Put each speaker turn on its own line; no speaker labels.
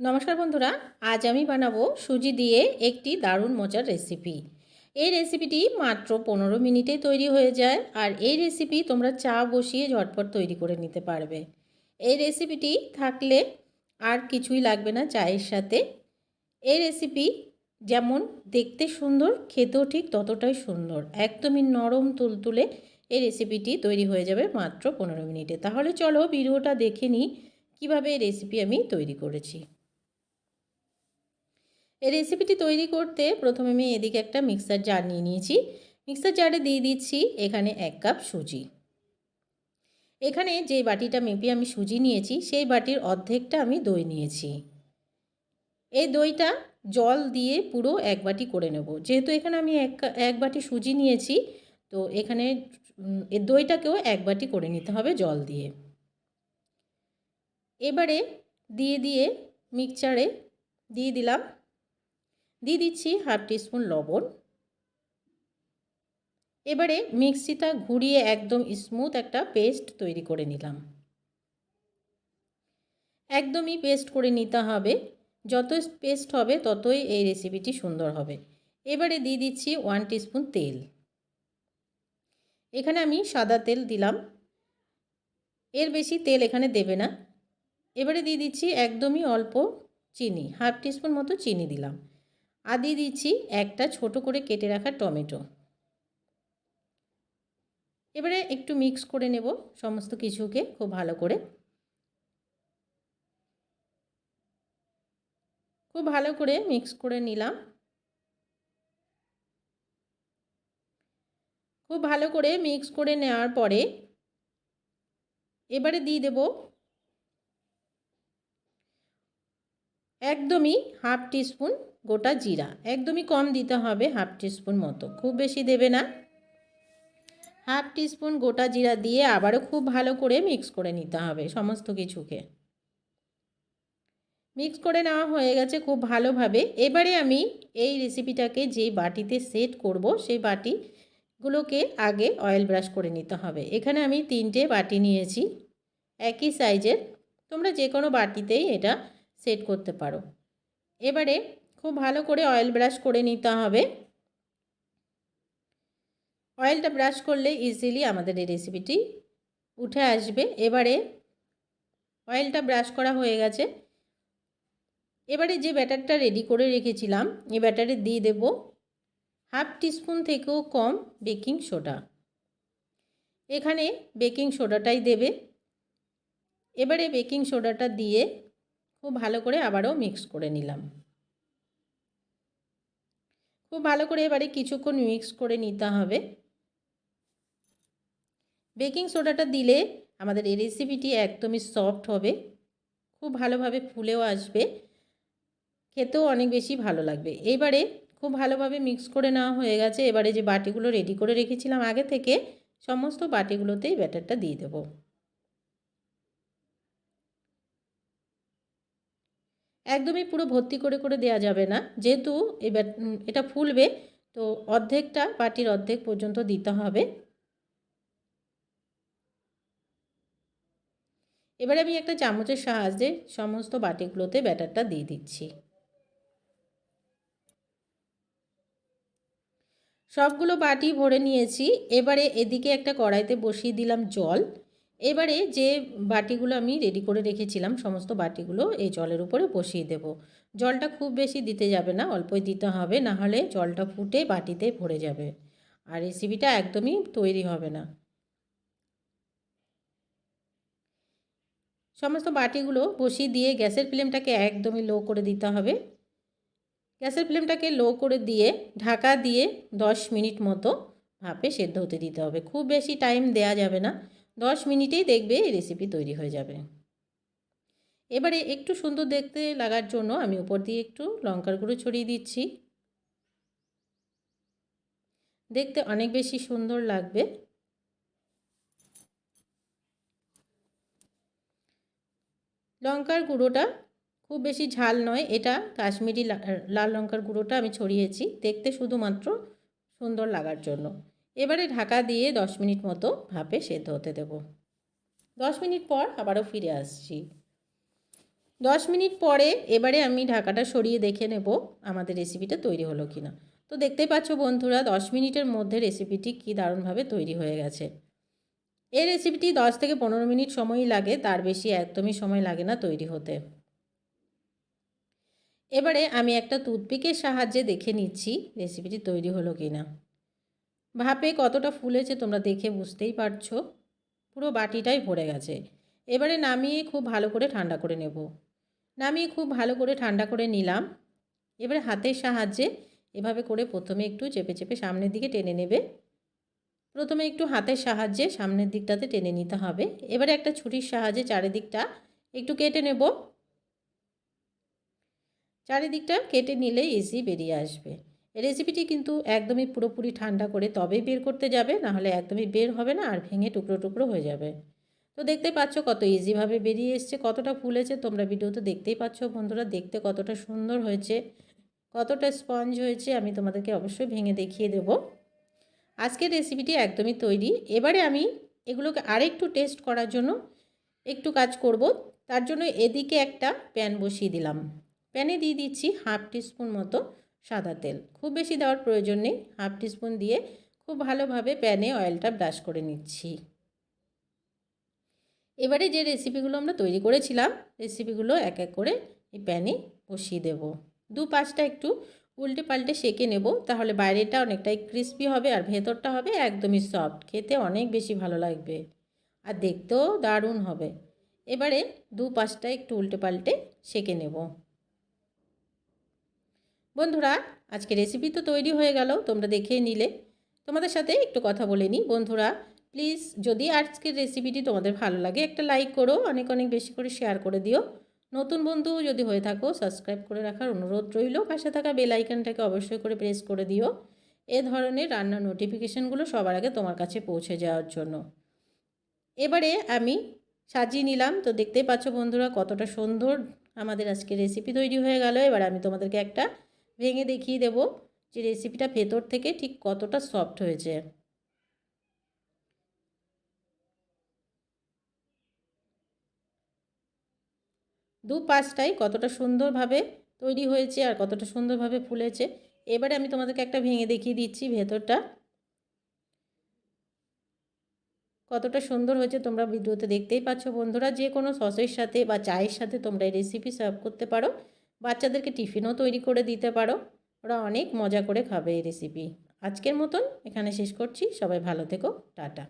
নমস্কার বন্ধুরা, আজ আমি বানাবো সুজি দিয়ে একটি দারুণ মজার রেসিপি এই রেসিপিটি মাত্র পনেরো মিনিটেই তৈরি হয়ে যায় আর এই রেসিপি তোমরা চা বসিয়ে ঝটপট তৈরি করে নিতে পারবে। এই রেসিপিটি থাকলে আর কিছুই লাগবে না চায়ের সাথে। এই রেসিপি যেমন দেখতে সুন্দর, খেতেও ঠিক ততটাই সুন্দর। একদমই নরম তুলতুলে এই রেসিপিটি তৈরি হয়ে যাবে মাত্র পনেরো মিনিটে। তাহলে চলো ভিডিওটা দেখে নিই কীভাবে এই রেসিপি আমি তৈরি করেছি। এই রেসিপিটি তৈরি করতে প্রথমে আমি এদিকে একটা মিক্সার জার নিয়ে নিয়েছি। মিক্সার জারে দিয়ে দিচ্ছি এখানে এক কাপ সুজি। এখানে যে বাটিটা মেপে আমি সুজি নিয়েছি, সেই বাটির অর্ধেকটা আমি দই নিয়েছি। এই দইটা জল দিয়ে পুরো এক বাটি করে নেব। যেহেতু এখানে আমি এক এক বাটি সুজি নিয়েছি, তো এখানে এ দইটাকেও এক বাটি করে নিতে হবে জল দিয়ে। এবারে দিয়ে দিয়ে মিক্সচারে দিয়ে দিলাম দিয়ে দিচ্ছি হাফ টিস্পুন লবণ। এবারে মিক্সিটা ঘুরিয়ে একদম স্মুথ একটা পেস্ট তৈরি করে নিলাম। একদমই পেস্ট করে নিতে হবে। যত পেস্ট হবে ততই এই রেসিপিটি সুন্দর হবে। এবারে দিয়ে দিচ্ছি ওয়ান টিস্পুন তেল। এখানে আমি সাদা তেল দিলাম। এর বেশি তেল এখানে দেবে না। এবারে দিয়ে দিচ্ছি একদমই অল্প চিনি, হাফ টিস্পুন মতো চিনি দিলাম। আর দিয়ে দিচ্ছি একটা ছোট করে কেটে রাখা টমেটো। এবারে একটু মিক্স করে নেব সমস্ত কিছুকে খুব ভালো করে। খুব ভালো করে মিক্স করে নিলাম। খুব ভালো করে মিক্স করে নেওয়ার পরে এবারে দিয়ে দেব একদমই হাফ টিস্পুন গোটা জিরা। একদমই কম দিতে হবে হাফ টিস্পুন মতো। খুব বেশি দেবে না। হাফ টিস্পুন গোটা জিরা দিয়ে আবারও খুব ভালো করে মিক্স করে নিতে হবে সমস্ত কিছুকে। মিক্স করে নেওয়া হয়ে গেছে খুব ভালোভাবে। এবারে আমি এই রেসিপিটাকে যে বাটিতে সেট করব সেই বাটিগুলোকে আগে অয়েল ব্রাশ করে নিতে হবে। এখানে আমি তিনটে বাটি নিয়েছি। একই সাইজের। তোমরা যে কোনো বাটিতেই এটা সেট করতে পারো। এবারে খুব ভালো করে অয়েল ব্রাশ করে নিতে হবে। অয়েলটা ব্রাশ করলে ইজিলি আমাদের এই রেসিপিটি উঠে আসবে। এবারে অয়েলটা ব্রাশ করা হয়ে গেছে। এবারে যে ব্যাটারটা রেডি করে রেখেছিলাম, এই ব্যাটারে দিয়ে দেব হাফ টিস্পুন থেকেও কম বেকিং সোডা এখানে বেকিং সোডাটাই দেবে। এবারে বেকিং সোডাটা দিয়ে খুব ভালো করে আবারও মিক্স করে নিলাম। খুব ভালো করে এবারে কিছুক্ষণ মিক্স করে নিতে হবে। বেকিং সোডাটা দিলে আমাদের এই রেসিপিটি একদমই সফট হবে। খুব ভালোভাবে ফুলেও আসবে। খেতেও অনেক বেশি ভালো লাগবে। এবারে খুব ভালোভাবে মিক্স করে নেওয়া হয়ে গেছে। এবারে যে বাটিগুলো রেডি করে রেখেছিলাম আগে থেকে, সমস্ত বাটিগুলোতেই ব্যাটারটা দিয়ে দেবো। একদমই পুরো ভর্তি করে করে দেওয়া যাবে না। যেহেতু এবার এটা ফুলবে, তো অর্ধেকটা বাটির অর্ধেক পর্যন্ত দিতে হবে। এবারে আমি একটা চামচের সাহায্যে সমস্ত বাটিগুলোতে ব্যাটারটা দিয়ে দিচ্ছি। সবগুলো বাটি ভরে নিয়েছি। এবারে এদিকে একটা কড়াইতে বসিয়ে দিলাম জল। এবারে যে বাটিগুলো আমি রেডি করে রেখেছিলাম, সমস্ত বাটিগুলো এই জলের উপরে বসিয়ে দেব। জলটা খুব বেশি দিতে যাবে না, অল্পই দিতে হবে, না হলে জলটা ফুটে বাটিতে ভরে যাবে। আর রেসিপিটা একদমই তৈরি হবে না। সমস্ত বাটিগুলো বসিয়ে দিয়ে গ্যাসের ফ্লেমটাকে একদমই লো করে দিতে হবে। গ্যাসের ফ্লেমটাকে লো করে দিয়ে ঢাকা দিয়ে দশ মিনিট মতো ভাপে সেদ্ধ হতে দিতে হবে। খুব বেশি টাইম দেয়া যাবে না। দশ মিনিটেই দেখবে এই রেসিপি তৈরি হয়ে যাবে। এবারে একটু সুন্দর দেখতে লাগার জন্য আমি উপর দিয়ে একটু লঙ্কার গুঁড়ো ছড়িয়ে দিচ্ছি। দেখতে অনেক বেশি সুন্দর লাগবে। লঙ্কার গুঁড়োটা খুব বেশি ঝাল নয়, এটা কাশ্মীরি লাল লঙ্কার গুঁড়োটা আমি ছড়িয়েছি। দেখতে শুধুমাত্র সুন্দর লাগার জন্য। এবারে ঢাকা দিয়ে দশ মিনিট মতো ভাপে সেদ্ধ হতে দেব। দশ মিনিট পর আবারও ফিরে আসছি। দশ মিনিট পরে এবারে আমি ঢাকাটা সরিয়ে দেখে নেব আমাদের রেসিপিটা তৈরি হলো কি না তো দেখতেই পাচ্ছ বন্ধুরা, দশ মিনিটের মধ্যে রেসিপিটি কী দারুণভাবে তৈরি হয়ে গেছে। এই রেসিপিটি দশ থেকে পনেরো মিনিট সময়ই লাগে, তার বেশি একদমই সময় লাগে না তৈরি হতে। এবারে আমি একটা টুথপিকের সাহায্যে দেখে নিচ্ছি রেসিপিটি তৈরি হলো কি না ভাপে কতটা ফুলেছে তোমরা দেখে বুঝতেই পারছ? পুরো বাটিটাই ভরে গেছে। এবারে নামিয়ে খুব ভালো করে ঠান্ডা করে নেব। নামিয়ে খুব ভালো করে ঠান্ডা করে নিলাম। এবারে হাতের সাহায্যে এভাবে করে প্রথমে একটু চেপে চেপে সামনের দিকে টেনে নেবে। প্রথমে একটু হাতের সাহায্যে সামনের দিকটাতে টেনে নিতে হবে। এবারে একটা ছুরির সাহায্যে চারিদিকটা একটু কেটে নেব। চারিদিকটা কেটে নিলে ইজি বেরিয়ে আসবে। রেসিপিটি কিন্তু একদমই পুরোপুরি ঠান্ডা করে তবেই বের করতে যাবে, নাহলে একদমই বের হবে না আর ভেঙে টুকরো টুকরো হয়ে যাবে। তো দেখতে পাচ্ছ কত ইজিভাবে বেরিয়ে এসছে, কতটা ফুলেছে, তোমরা ভিডিওতে দেখতেই পাচ্ছ বন্ধুরা, দেখতে কতটা সুন্দর হয়েছে, কতটা স্পঞ্জ হয়েছে, আমি তোমাদেরকে অবশ্যই ভেঙে দেখিয়ে দেব। আজকের রেসিপিটি একদমই তৈরি। এবারে আমি এগুলোকে আরেকটু টেস্ট করার জন্য একটু কাজ করব। তার জন্য এদিকে একটা প্যান বসিয়ে দিলাম। প্যানে দিয়ে দিচ্ছি হাফ টিস্পুন মতো সাদা তেল। খুব বেশি দেওয়ার প্রয়োজন নেই। হাফ টিস্পুন দিয়ে খুব ভালোভাবে প্যানে অয়েলটা ব্রাশ করে নিচ্ছি। এবারে যে রেসিপিগুলো আমরা তৈরি করেছিলাম, রেসিপিগুলো এক এক করে এই প্যানে বসিয়ে দেব। দু পাঁচটা একটু উল্টে পাল্টে সেঁকে নেব, তাহলে বাইরেটা অনেকটাই ক্রিস্পি হবে আর ভেতরটা হবে একদমই সফট খেতে অনেক বেশি ভালো লাগবে আর দেখতেও দারুণ হবে। এবারে দু পাঁচটা একটু উল্টে পাল্টে সেঁকে নেব। বন্ধুরা আজকে রেসিপি তো তৈরি হয়ে গেল, তোমরা দেখে নিলে। তোমাদের সাথে একটু কথা বলে নিই। বন্ধুরা প্লিজ যদি আজকের রেসিপিটি তোমাদের ভালো লাগে, একটা লাইক করো, অনেক অনেক বেশি করে শেয়ার করে দিও। নতুন বন্ধু যদি হয়ে থাকো সাবস্ক্রাইব করে রাখার অনুরোধ রইল। পাশে থাকা বেল আইকনটাকে অবশ্যই করে প্রেস করে দিও। এ ধরনের রান্নার নোটিফিকেশানগুলো সবার আগে তোমার কাছে পৌঁছে যাওয়ার জন্য। এবারে আমি সাজিয়ে নিলাম। তো দেখতেই পাচ্ছ বন্ধুরা, কতটা সুন্দর আমাদের আজকে রেসিপি তৈরি হয়ে গেল। এবার আমি তোমাদেরকে একটা ভেঙে দেখিয়ে দেব যে রেসিপিটা ভেতর থেকে ঠিক কতটা সফট হয়েছে। দু পাঁচটাই কতটা সুন্দরভাবে তৈরি হয়েছে আর কতটা সুন্দরভাবে ফুলেছে। এবারে আমি তোমাদেরকে একটা ভেঙে দেখিয়ে দিচ্ছি ভেতরটা। কতটা সুন্দর হয়েছে তোমরা ভিডিওতে দেখতেই পাচ্ছ বন্ধুরা। যে কোনো সসের সাথে বা চায়ের সাথে তোমরা এই রেসিপি সার্ভ করতে পারো। বাচ্চাদেরকে টিফিনও তৈরি করে দিতে পারো। ওরা অনেক মজা করে খাবে এই রেসিপি আজকের মতন এখানে শেষ করছি। সবাই ভালো থেকো। টাটা।